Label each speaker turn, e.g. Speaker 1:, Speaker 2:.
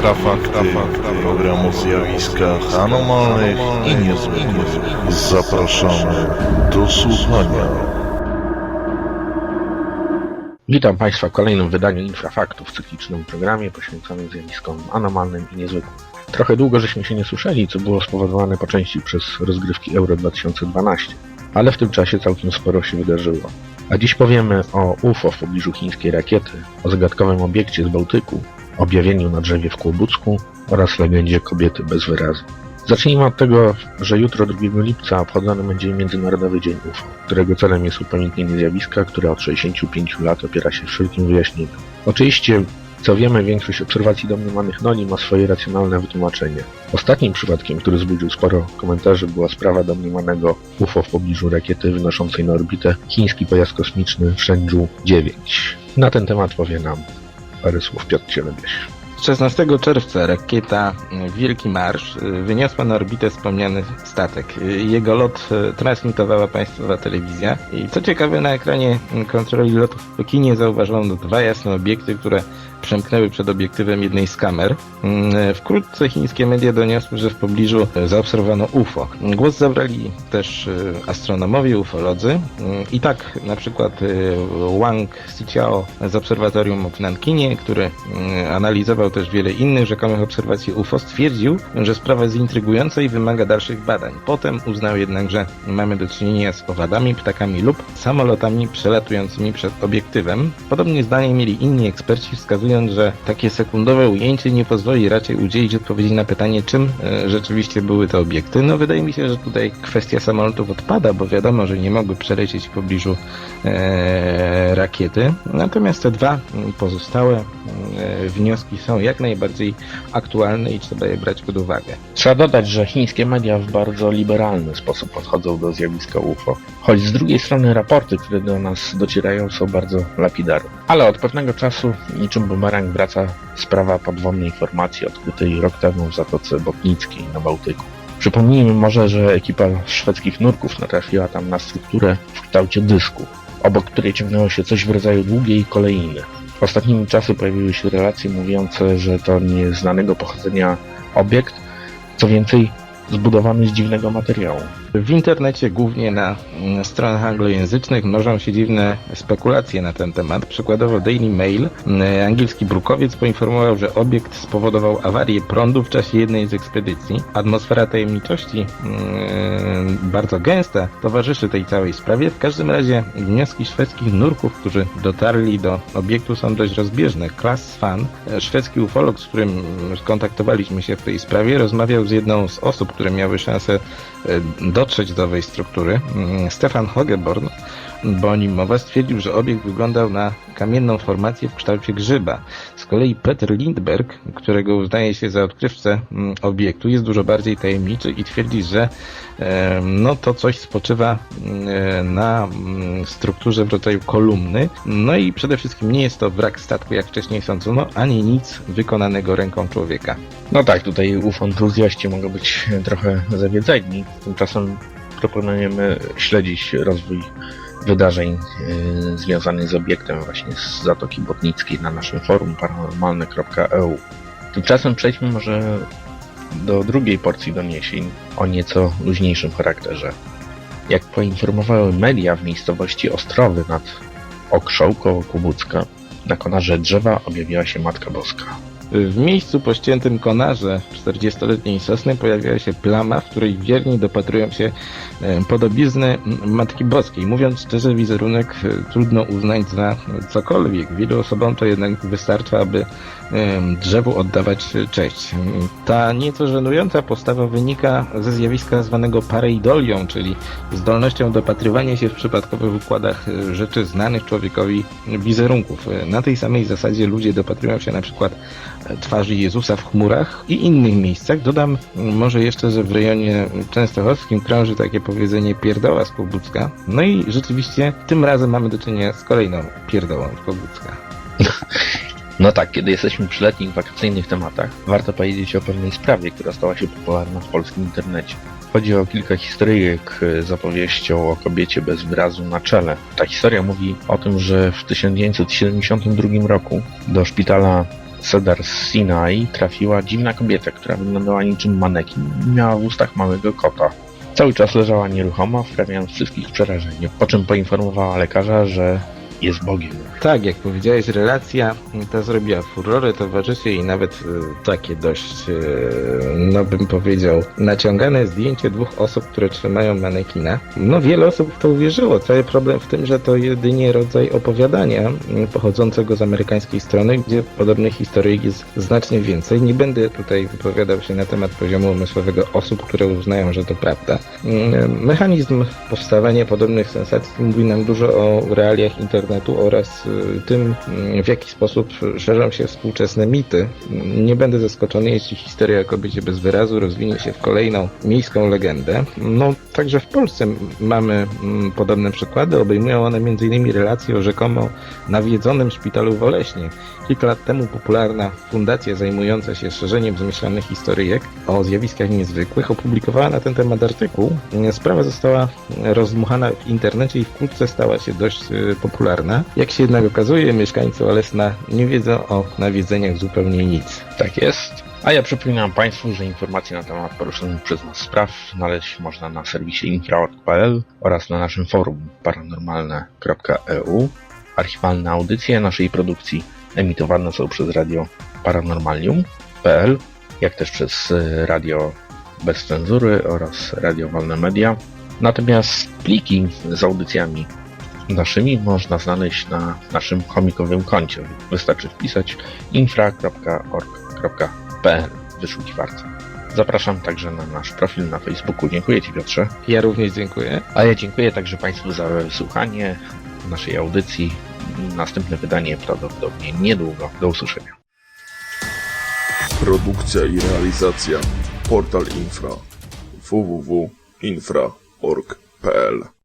Speaker 1: Infrafakty, program o zjawiskach anomalnych i niezwykłych. Zapraszamy do słuchania.
Speaker 2: Witam Państwa w kolejnym wydaniu Infrafaktów, cyklicznym programie poświęconym zjawiskom anomalnym i niezwykłym. Trochę długo żeśmy się nie słyszeli, co było spowodowane po części przez rozgrywki Euro 2012, ale w tym czasie całkiem sporo się wydarzyło. A dziś powiemy o UFO w pobliżu chińskiej rakiety, o zagadkowym obiekcie z Bałtyku, objawieniu na drzewie w Kłobucku oraz legendzie kobiety bez wyrazu. Zacznijmy od tego, że jutro 2 lipca obchodzony będzie Międzynarodowy Dzień UFO, którego celem jest upamiętnienie zjawiska, które od 65 lat opiera się wszelkim wyjaśnieniu. Oczywiście, co wiemy, większość obserwacji domniemanych noli ma swoje racjonalne wytłumaczenie. Ostatnim przypadkiem, który wzbudził sporo komentarzy, była sprawa domniemanego UFO w pobliżu rakiety wynoszącej na orbitę chiński pojazd kosmiczny Shenzhou 9. Na ten temat powie nam parę słów Piotr Cielebiesz.
Speaker 3: 16 czerwca rakieta y, Wielki Marsz y, wyniosła na orbitę wspomniany statek. Y, Jego lot y, transmitowała państwowa telewizja i co ciekawe na ekranie y, kontroli lotów w Pekinie zauważono dwa jasne obiekty, które przemknęły przed obiektywem jednej z kamer. Y, Wkrótce chińskie media doniosły, że w pobliżu zaobserwowano UFO. Głos zabrali też y, astronomowie, ufolodzy y, i tak na przykład y, Wang Xiqiao z obserwatorium w Nankinie, który y, analizował też wiele innych rzekomych obserwacji UFO, stwierdził, że sprawa jest intrygująca i wymaga dalszych badań. Potem uznał jednak, że mamy do czynienia z owadami, ptakami lub samolotami przelatującymi przed obiektywem. Podobnie zdanie mieli inni eksperci, wskazując, że takie sekundowe ujęcie nie pozwoli raczej udzielić odpowiedzi na pytanie, czym e, rzeczywiście były te obiekty. No wydaje mi się, że tutaj kwestia samolotów odpada, bo wiadomo, że nie mogły przelecieć w pobliżu e, rakiety. Natomiast te dwa pozostałe e, wnioski są jak najbardziej aktualne i trzeba je brać pod uwagę.
Speaker 2: Trzeba dodać, że chińskie media w bardzo liberalny sposób podchodzą do zjawiska UFO, choć z drugiej strony raporty, które do nas docierają są bardzo lapidarne. Ale od pewnego czasu niczym bumerang wraca sprawa podwodnej formacji odkrytej rok temu w Zatoce Botnickiej na Bałtyku. Przypomnijmy może, że ekipa szwedzkich nurków natrafiła tam na strukturę w kształcie dysku, obok której ciągnęło się coś w rodzaju długiej kolejny. Ostatnimi czasy pojawiły się relacje mówiące, że to nieznanego pochodzenia obiekt, co więcej zbudowany z dziwnego materiału.
Speaker 3: W internecie, głównie na mm, stronach anglojęzycznych, mnożą się dziwne spekulacje na ten temat. Przykładowo Daily Mail, mm, angielski brukowiec, poinformował, że obiekt spowodował awarię prądu w czasie jednej z ekspedycji. Atmosfera tajemniczości, mm, bardzo gęsta, towarzyszy tej całej sprawie. W każdym razie wnioski szwedzkich nurków, którzy dotarli do obiektu są dość rozbieżne. Klaas Fan, e, szwedzki ufolog, z którym skontaktowaliśmy się w tej sprawie, rozmawiał z jedną z osób, które miały szansę e, dotrzeć do owej struktury. Mm, Stefan Hogeborn, bo o nim mowa, stwierdził, że obiekt wyglądał na kamienną formację w kształcie grzyba. Z kolei Peter Lindberg, którego uznaje się za odkrywcę mm, obiektu, jest dużo bardziej tajemniczy i twierdzi, że no to coś spoczywa mm, na mm, strukturze w rodzaju kolumny. No i przede wszystkim nie jest to wrak statku, jak wcześniej sądzono, ani nic wykonanego ręką człowieka.
Speaker 2: No tak, tutaj UFO entuzjaści mogą być trochę zawiedzeni. Tymczasem proponujemy śledzić rozwój wydarzeń yy, związanych z obiektem właśnie z Zatoki Botnickiej na naszym forum paranormalne.eu. Tymczasem przejdźmy może do drugiej porcji doniesień o nieco luźniejszym charakterze. Jak poinformowały media w miejscowości Ostrowy nad Okrzą koło Kubucka, na konarze drzewa objawiła się Matka Boska.
Speaker 3: W miejscu po ściętym konarze 40-letniej sosny pojawiła się plama, w której wierni dopatrują się e, podobizny Matki Boskiej. Mówiąc szczerze, wizerunek e, trudno uznać za cokolwiek. Wielu osobom to jednak wystarcza, aby drzewu oddawać cześć. Ta nieco żenująca postawa wynika ze zjawiska zwanego pareidolią, czyli zdolnością dopatrywania się w przypadkowych układach e, rzeczy znanych człowiekowi wizerunków. Na tej samej zasadzie ludzie dopatrują się na przykład twarzy Jezusa w chmurach i innych miejscach. Dodam może jeszcze, że w rejonie częstochowskim krąży takie powiedzenie pierdoła z Kłobucka. No i rzeczywiście tym razem mamy do czynienia z kolejną pierdołą z Kłobucka.
Speaker 2: No tak, kiedy jesteśmy przy letnich wakacyjnych tematach, warto powiedzieć o pewnej sprawie, która stała się popularna w polskim internecie. Chodzi o kilka historyjek z opowieścią o kobiecie bez wyrazu na czele. Ta historia mówi o tym, że w 1972 roku do szpitala Cedar Sinai trafiła dziwna kobieta, która wyglądała niczym manekin i miała w ustach małego kota. Cały czas leżała nieruchomo, wprawiając wszystkich w przerażenie, po czym poinformowała lekarza, że jest Bogiem.
Speaker 3: Tak, jak powiedziałeś, relacja ta zrobiła furorę, towarzyszy i nawet e, takie dość, e, no bym powiedział, naciągane zdjęcie dwóch osób, które trzymają manekina. No wiele osób w to uwierzyło. Cały problem w tym, że to jedynie rodzaj opowiadania m, pochodzącego z amerykańskiej strony, gdzie podobnych historii jest znacznie więcej. Nie będę tutaj wypowiadał się na temat poziomu umysłowego osób, które uznają, że to prawda. Mm, Mechanizm powstawania podobnych sensacji mówi nam dużo o realiach internetu oraz y, tym, mm, w jaki sposób szerzą się współczesne mity. Nie będę zaskoczony, jeśli historia o kobiecie bez wyrazu rozwinie się w kolejną miejską legendę. No, także w Polsce mamy podobne przykłady. Obejmują one m.in. relacje o rzekomo nawiedzonym szpitalu w Oleśnie. Kilka lat temu popularna fundacja zajmująca się szerzeniem zmyślanych historyjek o zjawiskach niezwykłych opublikowała na ten temat artykuł. Sprawa została rozdmuchana w internecie i wkrótce stała się dość e, popularna. Jak się jednak okazuje, mieszkańcy Olesna nie wiedzą o nawiedzeniach zupełnie nic.
Speaker 2: Tak jest. A ja przypominam Państwu, że informacje na temat poruszonych przez nas spraw znaleźć można na serwisie infra.pl oraz na naszym forum paranormalne.eu. Archiwalne audycje naszej produkcji emitowane są przez radio paranormalium.pl, jak też przez y, radio bez cenzury oraz radio Wolne Media. Natomiast pliki z audycjami naszymi można znaleźć na naszym chomikowym koncie. Wystarczy wpisać infra.org.pl w wyszukiwarce. Zapraszam także na nasz profil na Facebooku. Dziękuję Ci Piotrze.
Speaker 3: Ja również dziękuję.
Speaker 2: A ja dziękuję także Państwu za wysłuchanie naszej audycji. Następne wydanie prawdopodobnie niedługo. Do usłyszenia.
Speaker 4: Produkcja i realizacja Portal Infra www.infra.org.pl